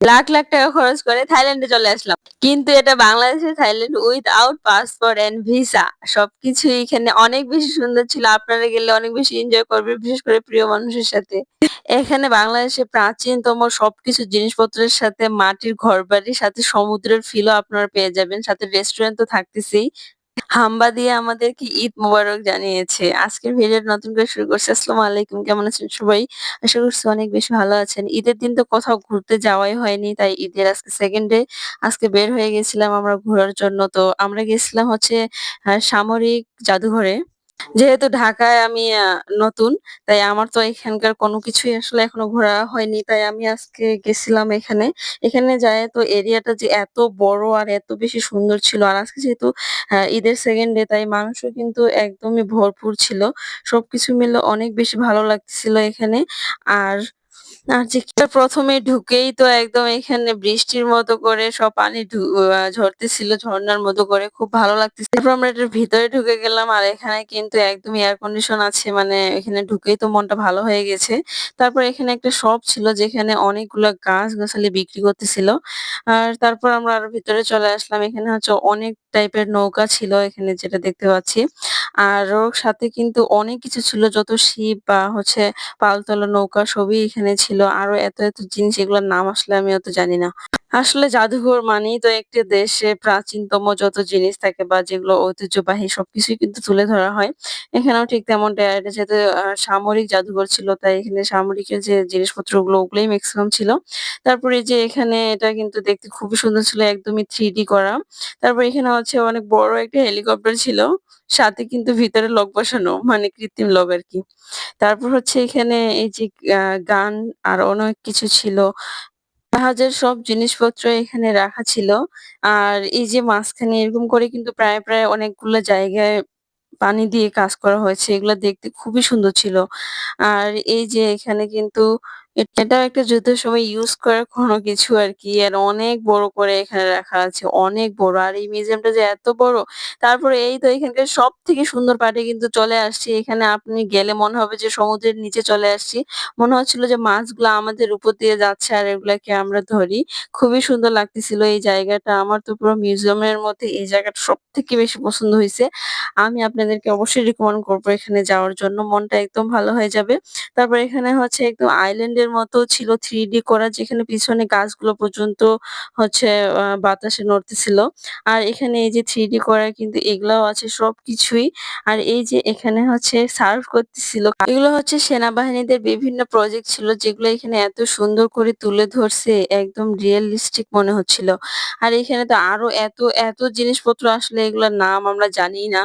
লাখ, লাখ টাকা খরচ করে থাইল্যান্ডে চলে আসলাম। কিন্তু এটা বাংলাদেশের Thailand without passport and visa. সবকিছুই এখানে অনেক বেশি সুন্দর ছিল। আপনারা গেলে অনেক বেশি এনজয় করবেন, বিশেষ করে প্রিয় মানুষের সাথে। এখানে বাংলাদেশে প্রাচীনতম সবকিছু জিনিসপত্রের সাথে মাটির ঘরবাড়ির সাথে সমুদ্রের ফিলও আপনারা পেয়ে যাবেন। সাথে রেস্টুরেন্ট তো থাকতেছেই। হাম্বা দিয়ে আমাদেরকে ঈদ মোবারক জানিয়েছে। আজকের ভিডিওটা নতুন করে শুরু করছে আসসালামু আলাইকুম। কেমন আছেন সবাই? আশা করছি অনেক বেশি ভালো আছেন। ঈদের দিন তো কোথাও ঘুরতে যাওয়াই হয়নি। তাই ঈদের আজকে সেকেন্ড ডে। আজকে বের হয়ে গেছিলাম আমরা ঘোরার জন্য। তো আমরা গেছিলাম হচ্ছে সামরিক জাদুঘরে। যেহেতু ঢাকায় আমি নতুন, তাই আমার তো এখানকার কোনো কিছুই আসলে এখনও ঘোরা হয়নি। তাই আমি আজকে গেছিলাম এখানে। এখানে যায় তো এরিয়াটা যে এত বড় আর এত বেশি সুন্দর ছিল। আর আজকে যেহেতু ঈদের সেকেন্ড ডে তাই মানুষও কিন্তু একদমই ভরপুর ছিল। সবকিছু মিলে অনেক বেশি ভালো লাগছিল এখানে। আর আর যে ১ম এ ঢুকেই তো একদম এখানে বৃষ্টির মতো করে সব পানি ঝরতেছিল ঝরনার মতো করে। খুব ভালো লাগতেছিল। তারপর আমরা এটার ভিতরে ঢুকে গেলাম। আর এখানে কিন্তু একদম এয়ার কন্ডিশন আছে। মানে এখানে ঢুকেই তো মনটা ভালো হয়ে গেছে। তারপর এখানে একটা শপ ছিল যেখানে অনেকগুলা গাছ-গাছালি বিক্রি করতেছিল। আর তারপর আমরা আরও ভিতরে চলে আসলাম। এখানে হচ্ছে অনেক টাইপের নৌকা ছিল এখানে যেটা দেখতে পাচ্ছি। আরও সাথে কিন্তু অনেক কিছু ছিল যত শিব বা হচ্ছে পালতোলা নৌকা সবই এখানে ছিল। আরও এত, এত জিনিস এগুলোর নাম আসলে আমি অত জানি না। আসলে জাদুঘর মানেই তো একটি দেশে প্রাচীনতম যত জিনিস থাকে বা যেগুলো ঐতিহ্যবাহী সবকিছুই কিন্তু তুলে ধরা হয়। এখানেও ঠিক তেমনটাই এটা যেহেতু, আ, সামরিক জাদুঘর ছিল, তাই এখানে সামরিকের যে জিনিসপত্রগুলো ওগুলোই ম্যাক্সিমাম ছিল। তারপরে এই যে এখানে এটা কিন্তু দেখতে খুবই সুন্দর ছিল, একদমই 3D করা। তারপর এখানে হচ্ছে অনেক বড় একটা হেলিকপ্টার ছিল। সাথে কিন্তু ভিতরে লক বসানো মানে কৃত্রিম লক আরকি। তারপর হচ্ছে এখানে এই যে, আ, গান আর অনেক কিছু ছিল। জাহাজের সব জিনিসপত্র এখানে রাখা ছিল। আর এই যে মাঝখানে এরকম করে কিন্তু প্রায়, প্রায় অনেকগুলো জায়গায় পানি দিয়ে কাজ করা হয়েছে। এগুলো দেখতে খুবই সুন্দর ছিল। আর এই যে এখানে কিন্তু এটাও একটা যুদ্ধের সময় ইউজ করা কোনো কিছু আরকি। আর অনেক বড় করে এখানে রাখা আছে। অনেক বড়। আর এই মিউজিয়ামটা যে এত বড়, তারপরে এই তো এখানকার সবথেকে সুন্দর পার্টে কিন্তু চলে আসছি। এখানে আপনি গেলে মনে হবে যে সমুদ্রের নিচে চলে আসছি। মনে হচ্ছিল যে মাছগুলা আমাদের উপর দিয়ে যাচ্ছে আর এগুলাকে আমরা ধরি। খুবই সুন্দর লাগতেছিল এই জায়গাটা। আমার তো পুরো মিউজিয়ামের মধ্যে এই জায়গাটা সবথেকে বেশি পছন্দ হইছে। আমি আপনাদেরকে অবশ্যই রিকমেন্ড করব এখানে যাওয়ার জন্য। মনটা একদম ভালো হয়ে যাবে। তারপর এখানে হচ্ছে একদম আইল্যান্ডের মতো ছিল 3D করা যেখানে পিছনে গাছগুলো পর্যন্ত হচ্ছে বাতাসে নড়তেছিল। আর এখানে এই যে 3D করা কিন্তু এগুলাও আছে সবকিছুই। আর এই যে এখানে হচ্ছে সার্ভ করতেছিল। এগুলো হচ্ছে সেনাবাহিনীদের বিভিন্ন প্রজেক্ট ছিল যেগুলো এখানে এত সুন্দর করে তুলে ধরছে একদম রিয়েলিস্টিক মনে হচ্ছিল। আর এখানে তো আরও এত, এত জিনিসপত্র আসলে এগুলোর নাম আমরা জানি না।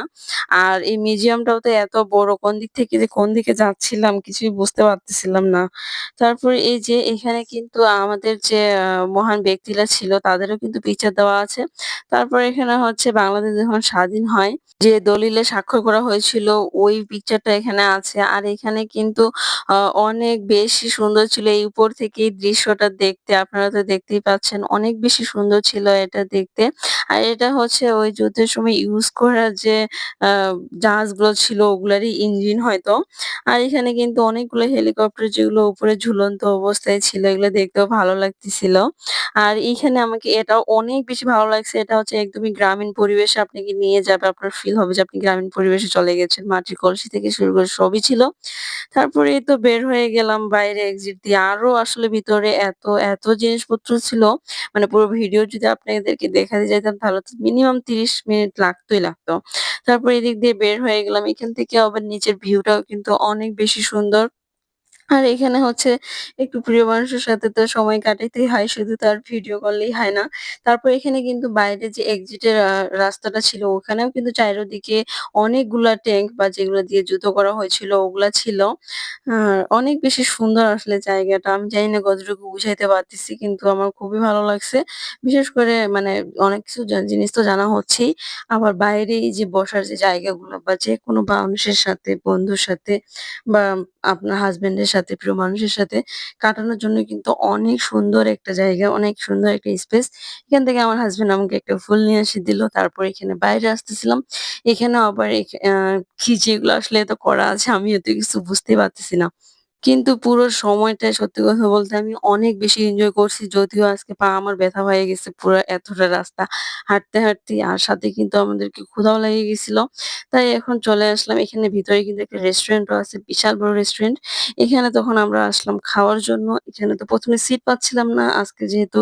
আর এই মিউজিয়ামটাও তো এত বড় কোন দিক থেকে যে কোন দিকে যাচ্ছিলাম কিছুই বুঝতে পারতেছিলাম না। তারপর এই যে এখানে কিন্তু আমাদের যে মহান ব্যক্তিরা ছিল তাদেরও কিন্তু পিকচার দেওয়া আছে। তারপর এখানে হচ্ছে বাংলাদেশ যখন স্বাধীন হয়, যে দলিলে স্বাক্ষর করা হয়েছিল ওই পিকচারটা এখানে আছে। আর এখানে কিন্তু অনেক বেশি সুন্দর ছিল এই উপর থেকে দৃশ্যটা দেখতে। আপনারা তো দেখতেই পাচ্ছেন, অনেক বেশি সুন্দর ছিল এটা দেখতে। আর এটা হচ্ছে ওই যুদ্ধের সময় ইউজ করা যে জাহাজগুলো ছিল ওগুলারই ইঞ্জিন হয়তো। আর এখানে কিন্তু অনেকগুলো হেলিকপ্টার যেগুলো উপরে ঝুলন্ত অবস্থায় ছিল এগুলো দেখতেও ভালো লাগতেছিল। আর এইখানে আমাকে এটাও অনেক বেশি ভালো লাগছে। এটা হচ্ছে একদমই গ্রামীণ পরিবেশে আপনাকে নিয়ে যাবে। আপনার ফিল হবে যে আপনি গ্রামীণ পরিবেশে চলে গেছেন। মাটির কলসি থেকে শুরু করে সবই ছিল। তারপরে তো বের হয়ে গেলাম বাইরে এক্সিট দিয়ে। আরও আসলে ভিতরে এত, এত জিনিসপত্র ছিল। মানে পুরো ভিডিও যদি আপনাদেরকে দেখাতে যাইতাম তাহলে তো মিনিমাম ৩০ মিনিট লাগতোই লাগতো। তারপর এদিক দিয়ে বের হয়ে গেলাম। এখান থেকে আবার নিচের ভিউটাও কিন্তু অনেক বেশি সুন্দর। আর এখানে হচ্ছে একটু প্রিয় মানুষের সাথে তো সময় কাটাইতেই হয়। শুধু তার ভিডিও করলেই হয় না। তারপর এখানে কিন্তু বাইরে যে এক্সিট এর রাস্তাটা ছিল ওখানেও কিন্তু চারিদিকে অনেকগুলা ট্যাঙ্ক বা যেগুলো দিয়ে যুদ্ধ করা হয়েছিল ওগুলা ছিল। আ অনেক বেশি সুন্দর আসলে জায়গাটা। আমি জানি না কতটুকু বুঝাইতে পারতেছি কিন্তু আমার খুবই ভালো লাগছে। বিশেষ করে মানে অনেক কিছু জিনিস তো জানা হচ্ছেই। আবার বাইরে এই যে বসার যে জায়গাগুলো বা যে কোনো মানুষের সাথে, বন্ধুর সাথে বা আপনার হাসব্যান্ডের সাথে, প্রিয় মানুষের সাথে কাটানোর জন্য কিন্তু অনেক সুন্দর একটা জায়গা, অনেক সুন্দর একটা স্পেস। এখান থেকে আমার হাজবেন্ড আমাকে একটা ফুল নিয়ে এসে দিল। তারপর এখানে বাইরে আসতেছিলাম। এখানে আবার এখ আ কি যে এগুলো আসলে এত করা আছে আমি এত কিছু বুঝতে পারতেছি না। কিন্তু পুরো সময়টা সত্যি কথা বলতে আমি অনেক বেশি এনজয় করছি। যদিও আজকে পা আমার ব্যথা হয়ে গেছে পুরা এতটা রাস্তা হাঁটতে, হাঁটতেই। আর সাথে কিন্তু আমাদেরকে ক্ষুধাও লেগে গেছিল। তাই এখন চলে আসলাম। এখানে ভিতরে কিন্তু একটা রেস্টুরেন্টও আছে। বিশাল বড় রেস্টুরেন্ট। এখানে তখন আমরা আসলাম খাওয়ার জন্য। এখানে তো ১ম এ সিট পাচ্ছিলাম না। আজকে যেহেতু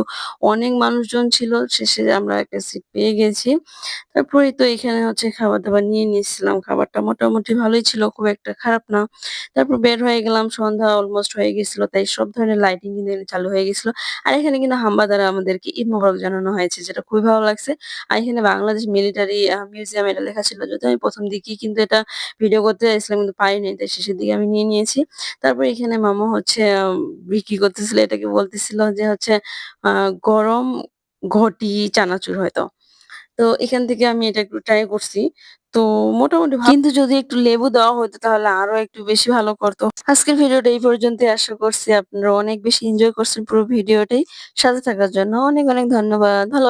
অনেক মানুষজন ছিল শেষে আমরা একটা সিট পেয়ে গেছি। তারপরেই তো এখানে হচ্ছে খাবার-দাবার নিয়ে নিয়েছিলাম। খাবারটা মোটামুটি ভালোই ছিল, খুব একটা খারাপ না। তারপর বের হয়ে গেলাম। সন্ধ্যা অলমোস্ট হয়ে গেছিল। তাই সব ধরনের লাইটিং কিন্তু চালু হয়ে গেছিল। আর এখানে কিন্তু হাম্বা দ্বারা আমাদেরকে ঈদ মোবারক জানানো হয়েছে, যেটা খুবই ভালো লাগছে। আর এখানে বাংলাদেশ মিলিটারি মিউজিয়াম এটা লেখা ছিল। যদিও আমি প্রথম দিকেই কিন্তু এটা ভিডিও করতে চাইছিলাম কিন্তু পারি নাই। তাই শেষের দিকে আমি নিয়ে নিয়েছি। তারপর এখানে মামা হচ্ছে বিক্রি করতেছিল। এটাকে বলতেছিল যে হচ্ছে গরম ঘটি চানাচুর হয়তো। তো এখান থেকে আমি এটা একটু ট্রাই করছি। তো মোটামুটি কিন্তু যদি একটু লেবু দেওয়া হতো তাহলে আরও একটু বেশি ভালো করতো আজকের ভিডিওটা এই পর্যন্ত আশা করছি আপনারা অনেক বেশি এনজয় করছেন পুরো ভিডিওটাই। সাথে থাকার জন্য অনেক, অনেক ধন্যবাদ। ভালো